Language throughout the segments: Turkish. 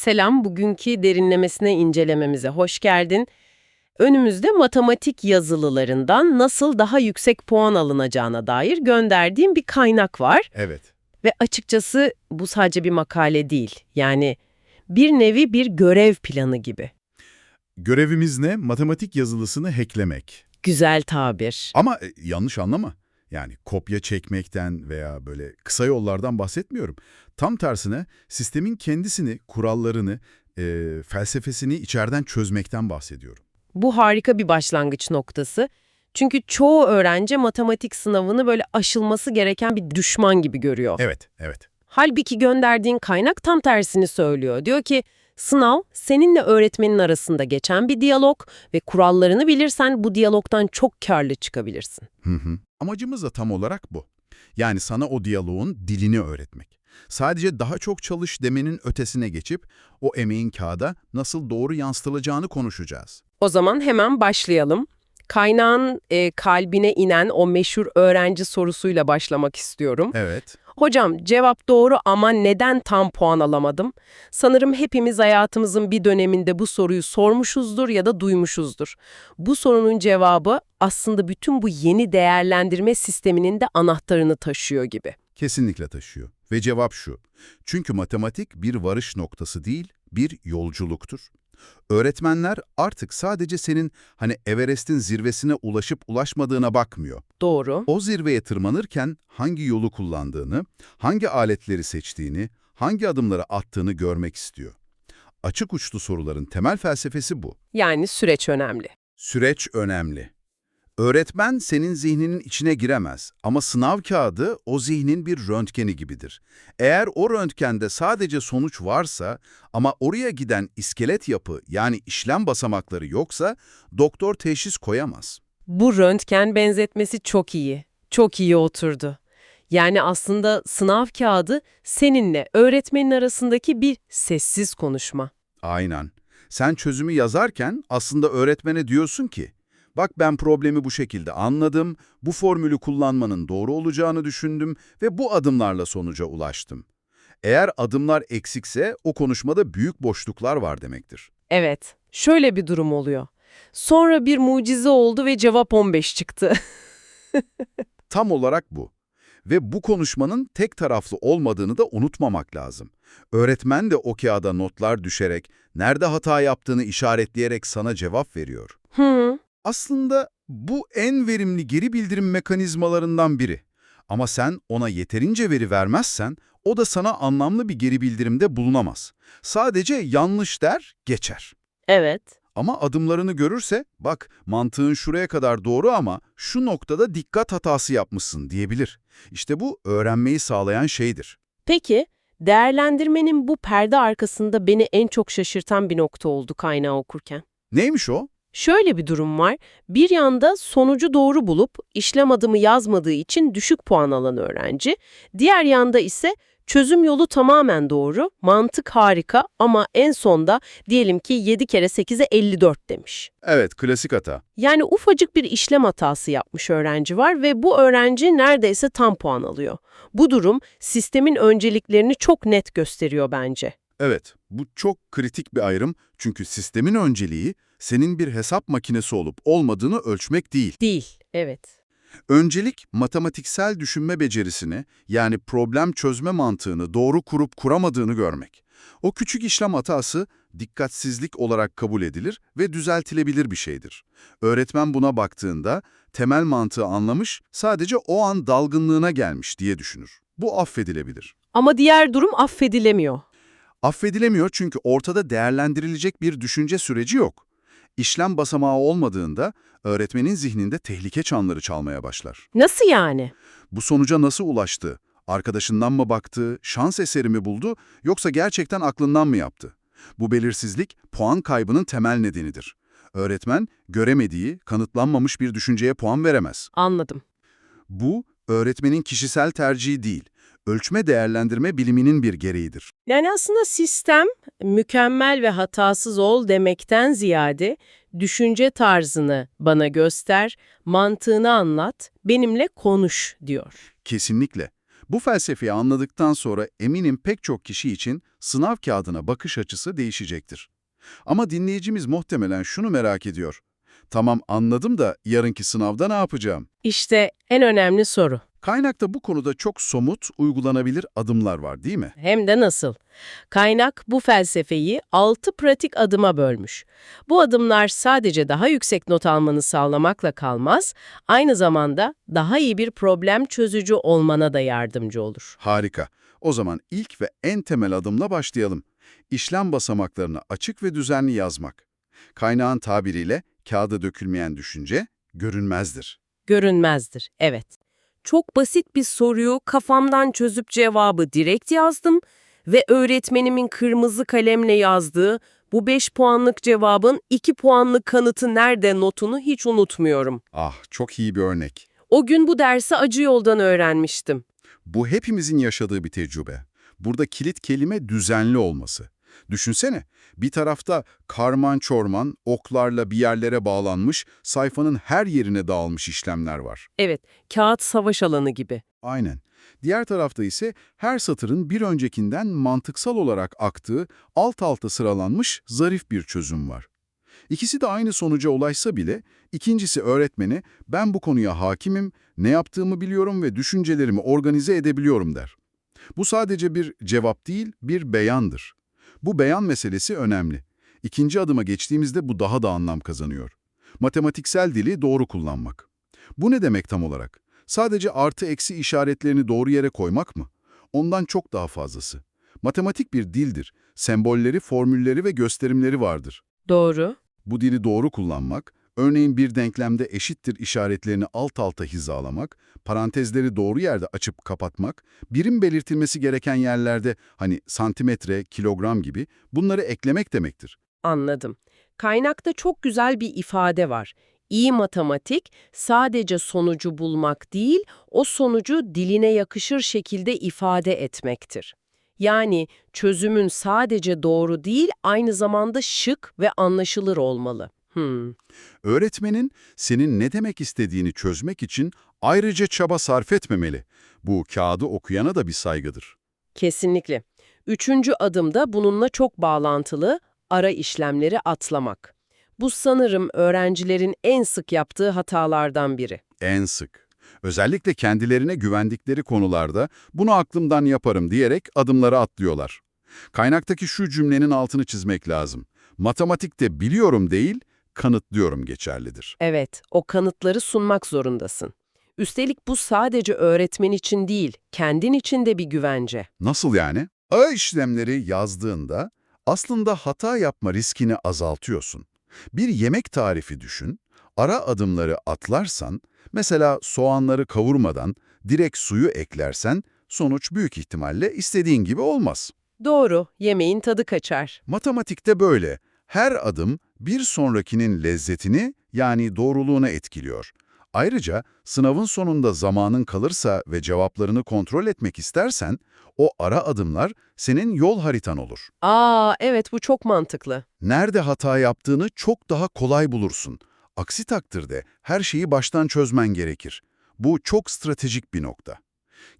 Selam, bugünkü derinlemesine incelememize hoş geldin. Önümüzde matematik yazılılarından nasıl daha yüksek puan alınacağına dair gönderdiğim bir kaynak var. Evet. Ve açıkçası bu sadece bir makale değil. Yani bir nevi bir görev planı gibi. Görevimiz ne? Matematik yazılısını hacklemek. Güzel tabir. Ama e, yanlış anlama. Yani kopya çekmekten veya böyle kısa yollardan bahsetmiyorum. Tam tersine sistemin kendisini, kurallarını, e, felsefesini içeriden çözmekten bahsediyorum. Bu harika bir başlangıç noktası. Çünkü çoğu öğrenci matematik sınavını böyle aşılması gereken bir düşman gibi görüyor. Evet, evet. Halbuki gönderdiğin kaynak tam tersini söylüyor. Diyor ki sınav seninle öğretmenin arasında geçen bir diyalog ve kurallarını bilirsen bu diyalogdan çok karlı çıkabilirsin. Hı hı. Amacımız da tam olarak bu. Yani sana o diyaloğun dilini öğretmek. Sadece daha çok çalış demenin ötesine geçip o emeğin kağıda nasıl doğru yansıtılacağını konuşacağız. O zaman hemen başlayalım. Kaynağın e, kalbine inen o meşhur öğrenci sorusuyla başlamak istiyorum. Evet. Hocam cevap doğru ama neden tam puan alamadım? Sanırım hepimiz hayatımızın bir döneminde bu soruyu sormuşuzdur ya da duymuşuzdur. Bu sorunun cevabı aslında bütün bu yeni değerlendirme sisteminin de anahtarını taşıyor gibi. Kesinlikle taşıyor. Ve cevap şu. Çünkü matematik bir varış noktası değil, bir yolculuktur. Öğretmenler artık sadece senin hani Everest'in zirvesine ulaşıp ulaşmadığına bakmıyor. Doğru. O zirveye tırmanırken hangi yolu kullandığını, hangi aletleri seçtiğini, hangi adımları attığını görmek istiyor. Açık uçlu soruların temel felsefesi bu. Yani süreç önemli. Süreç önemli. Öğretmen senin zihninin içine giremez ama sınav kağıdı o zihnin bir röntgeni gibidir. Eğer o röntgende sadece sonuç varsa ama oraya giden iskelet yapı yani işlem basamakları yoksa doktor teşhis koyamaz. Bu röntgen benzetmesi çok iyi. Çok iyi oturdu. Yani aslında sınav kağıdı seninle öğretmenin arasındaki bir sessiz konuşma. Aynen. Sen çözümü yazarken aslında öğretmene diyorsun ki, bak ben problemi bu şekilde anladım, bu formülü kullanmanın doğru olacağını düşündüm ve bu adımlarla sonuca ulaştım. Eğer adımlar eksikse o konuşmada büyük boşluklar var demektir. Evet, şöyle bir durum oluyor. Sonra bir mucize oldu ve cevap 15 çıktı. Tam olarak bu. Ve bu konuşmanın tek taraflı olmadığını da unutmamak lazım. Öğretmen de o kağıda notlar düşerek, nerede hata yaptığını işaretleyerek sana cevap veriyor. Hı, Aslında bu en verimli geri bildirim mekanizmalarından biri. Ama sen ona yeterince veri vermezsen, o da sana anlamlı bir geri bildirimde bulunamaz. Sadece yanlış der, geçer. evet. Ama adımlarını görürse, bak mantığın şuraya kadar doğru ama şu noktada dikkat hatası yapmışsın diyebilir. İşte bu öğrenmeyi sağlayan şeydir. Peki, değerlendirmenin bu perde arkasında beni en çok şaşırtan bir nokta oldu kaynağı okurken. Neymiş o? Şöyle bir durum var. Bir yanda sonucu doğru bulup işlem adımı yazmadığı için düşük puan alan öğrenci, diğer yanda ise çözüm yolu tamamen doğru, mantık harika ama en sonda diyelim ki 7 kere 8'e 54 demiş. Evet, klasik hata. Yani ufacık bir işlem hatası yapmış öğrenci var ve bu öğrenci neredeyse tam puan alıyor. Bu durum sistemin önceliklerini çok net gösteriyor bence. Evet, bu çok kritik bir ayrım çünkü sistemin önceliği senin bir hesap makinesi olup olmadığını ölçmek değil. Değil, evet. Öncelik matematiksel düşünme becerisini yani problem çözme mantığını doğru kurup kuramadığını görmek. O küçük işlem hatası dikkatsizlik olarak kabul edilir ve düzeltilebilir bir şeydir. Öğretmen buna baktığında temel mantığı anlamış, sadece o an dalgınlığına gelmiş diye düşünür. Bu affedilebilir. Ama diğer durum affedilemiyor. Affedilemiyor çünkü ortada değerlendirilecek bir düşünce süreci yok. İşlem basamağı olmadığında öğretmenin zihninde tehlike çanları çalmaya başlar. Nasıl yani? Bu sonuca nasıl ulaştı? Arkadaşından mı baktı, şans eseri mi buldu yoksa gerçekten aklından mı yaptı? Bu belirsizlik puan kaybının temel nedenidir. Öğretmen göremediği, kanıtlanmamış bir düşünceye puan veremez. Anladım. Bu öğretmenin kişisel tercihi değil, ölçme değerlendirme biliminin bir gereğidir. Yani aslında sistem mükemmel ve hatasız ol demekten ziyade düşünce tarzını bana göster, mantığını anlat, benimle konuş diyor. Kesinlikle. Bu felsefeyi anladıktan sonra eminim pek çok kişi için sınav kağıdına bakış açısı değişecektir. Ama dinleyicimiz muhtemelen şunu merak ediyor. Tamam anladım da yarınki sınavda ne yapacağım? İşte en önemli soru. Kaynakta bu konuda çok somut, uygulanabilir adımlar var değil mi? Hem de nasıl? Kaynak bu felsefeyi 6 pratik adıma bölmüş. Bu adımlar sadece daha yüksek not almanı sağlamakla kalmaz, aynı zamanda daha iyi bir problem çözücü olmana da yardımcı olur. Harika. O zaman ilk ve en temel adımla başlayalım. İşlem basamaklarını açık ve düzenli yazmak. Kaynağın tabiriyle kağıda dökülmeyen düşünce görünmezdir. Görünmezdir, evet. Çok basit bir soruyu kafamdan çözüp cevabı direkt yazdım ve öğretmenimin kırmızı kalemle yazdığı bu 5 puanlık cevabın 2 puanlık kanıtı nerede notunu hiç unutmuyorum. Ah, çok iyi bir örnek. O gün bu dersi acı yoldan öğrenmiştim. Bu hepimizin yaşadığı bir tecrübe. Burada kilit kelime düzenli olması. Düşünsene, bir tarafta karman çorman, oklarla bir yerlere bağlanmış, sayfanın her yerine dağılmış işlemler var. Evet, kağıt savaş alanı gibi. Aynen. Diğer tarafta ise her satırın bir öncekinden mantıksal olarak aktığı, alt alta sıralanmış zarif bir çözüm var. İkisi de aynı sonuca ulaşsa bile, ikincisi öğretmeni, ben bu konuya hakimim, ne yaptığımı biliyorum ve düşüncelerimi organize edebiliyorum der. Bu sadece bir cevap değil, bir beyandır. Bu beyan meselesi önemli. İkinci adıma geçtiğimizde bu daha da anlam kazanıyor. Matematiksel dili doğru kullanmak. Bu ne demek tam olarak? Sadece artı eksi işaretlerini doğru yere koymak mı? Ondan çok daha fazlası. Matematik bir dildir. Sembolleri, formülleri ve gösterimleri vardır. Doğru. Bu dili doğru kullanmak, örneğin bir denklemde eşittir işaretlerini alt alta hizalamak, parantezleri doğru yerde açıp kapatmak, birim belirtilmesi gereken yerlerde hani santimetre, kilogram gibi bunları eklemek demektir. Anladım. Kaynakta çok güzel bir ifade var. İyi matematik sadece sonucu bulmak değil, o sonucu diline yakışır şekilde ifade etmektir. Yani çözümün sadece doğru değil, aynı zamanda şık ve anlaşılır olmalı. Hmm. Öğretmenin senin ne demek istediğini çözmek için ayrıca çaba sarf etmemeli. Bu kağıdı okuyana da bir saygıdır. Kesinlikle. Üçüncü adımda bununla çok bağlantılı ara işlemleri atlamak. Bu sanırım öğrencilerin en sık yaptığı hatalardan biri. En sık. Özellikle kendilerine güvendikleri konularda bunu aklımdan yaparım diyerek adımları atlıyorlar. Kaynaktaki şu cümlenin altını çizmek lazım. Matematikte biliyorum değil, kanıtlıyorum geçerlidir. Evet, o kanıtları sunmak zorundasın. Üstelik bu sadece öğretmen için değil, kendin için de bir güvence. Nasıl yani? A işlemleri yazdığında aslında hata yapma riskini azaltıyorsun. Bir yemek tarifi düşün, ara adımları atlarsan, mesela soğanları kavurmadan direkt suyu eklersen, sonuç büyük ihtimalle istediğin gibi olmaz. Doğru, yemeğin tadı kaçar. Matematikte böyle. Her adım bir sonrakinin lezzetini yani doğruluğunu etkiliyor. Ayrıca sınavın sonunda zamanın kalırsa ve cevaplarını kontrol etmek istersen, o ara adımlar senin yol haritan olur. Aa, evet bu çok mantıklı. Nerede hata yaptığını çok daha kolay bulursun. Aksi takdirde her şeyi baştan çözmen gerekir. Bu çok stratejik bir nokta.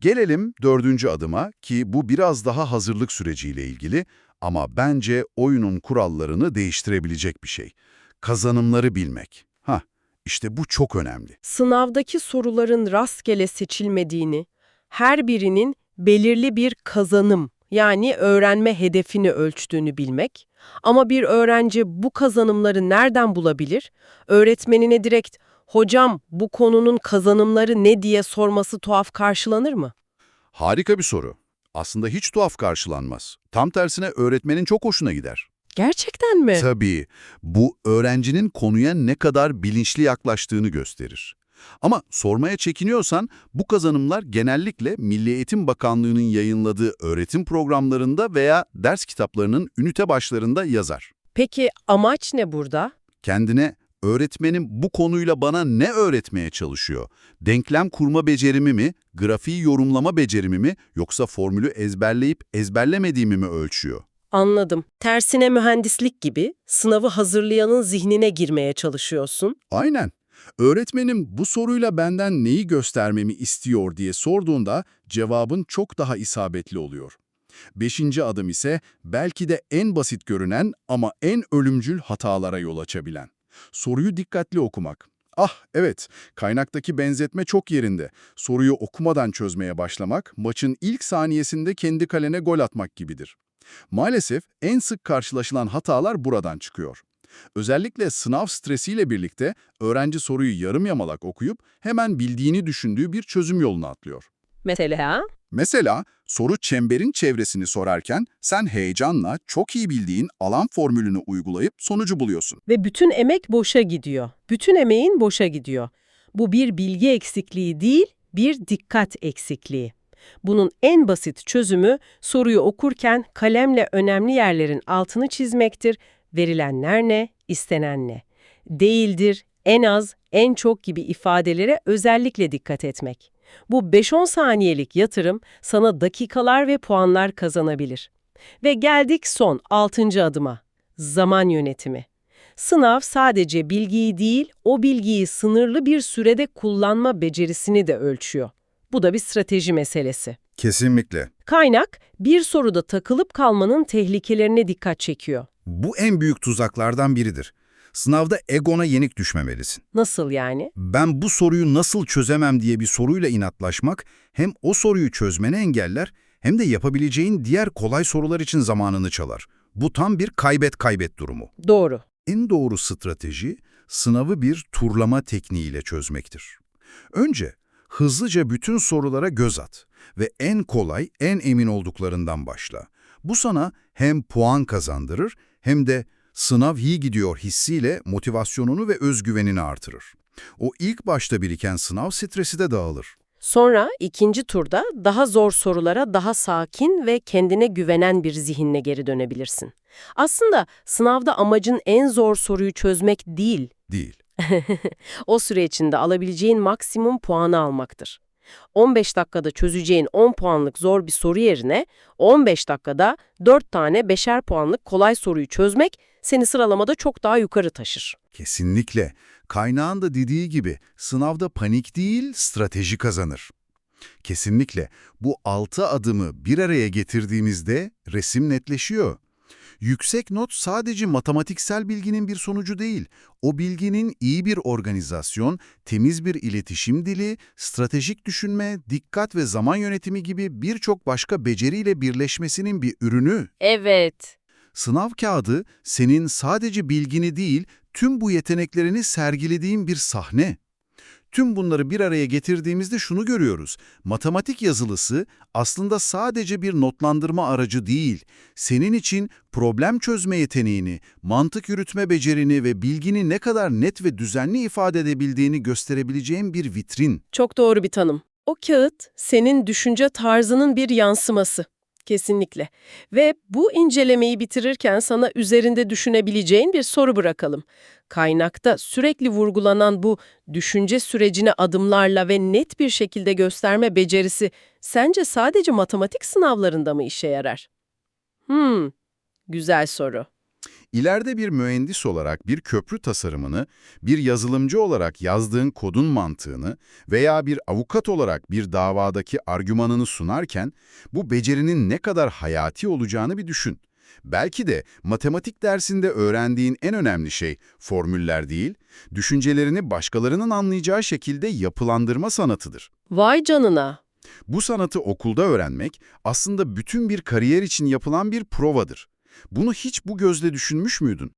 Gelelim dördüncü adıma ki bu biraz daha hazırlık süreciyle ilgili ama bence oyunun kurallarını değiştirebilecek bir şey. Kazanımları bilmek. Ha, işte bu çok önemli. Sınavdaki soruların rastgele seçilmediğini, her birinin belirli bir kazanım yani öğrenme hedefini ölçtüğünü bilmek. Ama bir öğrenci bu kazanımları nereden bulabilir? Öğretmenine direkt "Hocam, bu konunun kazanımları ne?" diye sorması tuhaf karşılanır mı? Harika bir soru. Aslında hiç tuhaf karşılanmaz. Tam tersine öğretmenin çok hoşuna gider. Gerçekten mi? Tabii, bu öğrencinin konuya ne kadar bilinçli yaklaştığını gösterir. Ama sormaya çekiniyorsan bu kazanımlar genellikle Milli Eğitim Bakanlığı'nın yayınladığı öğretim programlarında veya ders kitaplarının ünite başlarında yazar. Peki amaç ne burada? Kendine öğretmenim bu konuyla bana ne öğretmeye çalışıyor? Denklem kurma becerimi mi, grafiği yorumlama becerimi mi yoksa formülü ezberleyip ezberlemediğimi mi ölçüyor? Anladım. Tersine mühendislik gibi sınavı hazırlayanın zihnine girmeye çalışıyorsun. Aynen. Öğretmenim bu soruyla benden neyi göstermemi istiyor diye sorduğunda cevabın çok daha isabetli oluyor. Beşinci adım ise belki de en basit görünen ama en ölümcül hatalara yol açabilen. Soruyu dikkatli okumak. Ah evet, kaynaktaki benzetme çok yerinde. Soruyu okumadan çözmeye başlamak, maçın ilk saniyesinde kendi kalene gol atmak gibidir. Maalesef en sık karşılaşılan hatalar buradan çıkıyor. Özellikle sınav stresiyle birlikte öğrenci soruyu yarım yamalak okuyup hemen bildiğini düşündüğü bir çözüm yoluna atlıyor. Mesela? Mesela soru çemberin çevresini sorarken sen heyecanla çok iyi bildiğin alan formülünü uygulayıp sonucu buluyorsun. Ve bütün emek boşa gidiyor. Bütün emeğin boşa gidiyor. Bu bir bilgi eksikliği değil, bir dikkat eksikliği. Bunun en basit çözümü soruyu okurken kalemle önemli yerlerin altını çizmektir. Verilenler ne, istenen ne? Değildir, en az, en çok gibi ifadelere özellikle dikkat etmek. Bu 5-10 saniyelik yatırım sana dakikalar ve puanlar kazanabilir. Ve geldik son 6. adıma. Zaman yönetimi. Sınav sadece bilgiyi değil, o bilgiyi sınırlı bir sürede kullanma becerisini de ölçüyor. Bu da bir strateji meselesi. Kesinlikle. Kaynak, bir soruda takılıp kalmanın tehlikelerine dikkat çekiyor. Bu en büyük tuzaklardan biridir. Sınavda egona yenik düşmemelisin. Nasıl yani? Ben bu soruyu nasıl çözemem diye bir soruyla inatlaşmak hem o soruyu çözmeni engeller hem de yapabileceğin diğer kolay sorular için zamanını çalar. Bu tam bir kaybet-kaybet durumu. Doğru. En doğru strateji sınavı bir turlama tekniğiyle çözmektir. Önce hızlıca bütün sorulara göz at ve en kolay, en emin olduklarından başla. Bu sana hem puan kazandırır hem de sınav iyi gidiyor hissiyle motivasyonunu ve özgüvenini artırır. O ilk başta biriken sınav stresi de dağılır. Sonra ikinci turda daha zor sorulara daha sakin ve kendine güvenen bir zihinle geri dönebilirsin. Aslında sınavda amacın en zor soruyu çözmek değil, Değil. o süre içinde alabileceğin maksimum puanı almaktır. 15 dakikada çözeceğin 10 puanlık zor bir soru yerine 15 dakikada 4 tane 5'er puanlık kolay soruyu çözmek seni sıralamada çok daha yukarı taşır. Kesinlikle. Kaynağın da dediği gibi sınavda panik değil, strateji kazanır. Kesinlikle bu altı adımı bir araya getirdiğimizde resim netleşiyor. Yüksek not sadece matematiksel bilginin bir sonucu değil. O bilginin iyi bir organizasyon, temiz bir iletişim dili, stratejik düşünme, dikkat ve zaman yönetimi gibi birçok başka beceriyle birleşmesinin bir ürünü. Evet. Sınav kağıdı senin sadece bilgini değil, tüm bu yeteneklerini sergilediğin bir sahne. Tüm bunları bir araya getirdiğimizde şunu görüyoruz. Matematik yazılısı aslında sadece bir notlandırma aracı değil. Senin için problem çözme yeteneğini, mantık yürütme becerini ve bilgini ne kadar net ve düzenli ifade edebildiğini gösterebileceğin bir vitrin. Çok doğru bir tanım. O kağıt senin düşünce tarzının bir yansıması. Kesinlikle. Ve bu incelemeyi bitirirken sana üzerinde düşünebileceğin bir soru bırakalım. Kaynakta sürekli vurgulanan bu düşünce sürecini adımlarla ve net bir şekilde gösterme becerisi sence sadece matematik sınavlarında mı işe yarar? Hmm, güzel soru. İleride bir mühendis olarak bir köprü tasarımını, bir yazılımcı olarak yazdığın kodun mantığını veya bir avukat olarak bir davadaki argümanını sunarken bu becerinin ne kadar hayati olacağını bir düşün. Belki de matematik dersinde öğrendiğin en önemli şey formüller değil, düşüncelerini başkalarının anlayacağı şekilde yapılandırma sanatıdır. Vay canına. Bu sanatı okulda öğrenmek aslında bütün bir kariyer için yapılan bir provadır. Bunu hiç bu gözle düşünmüş müydün?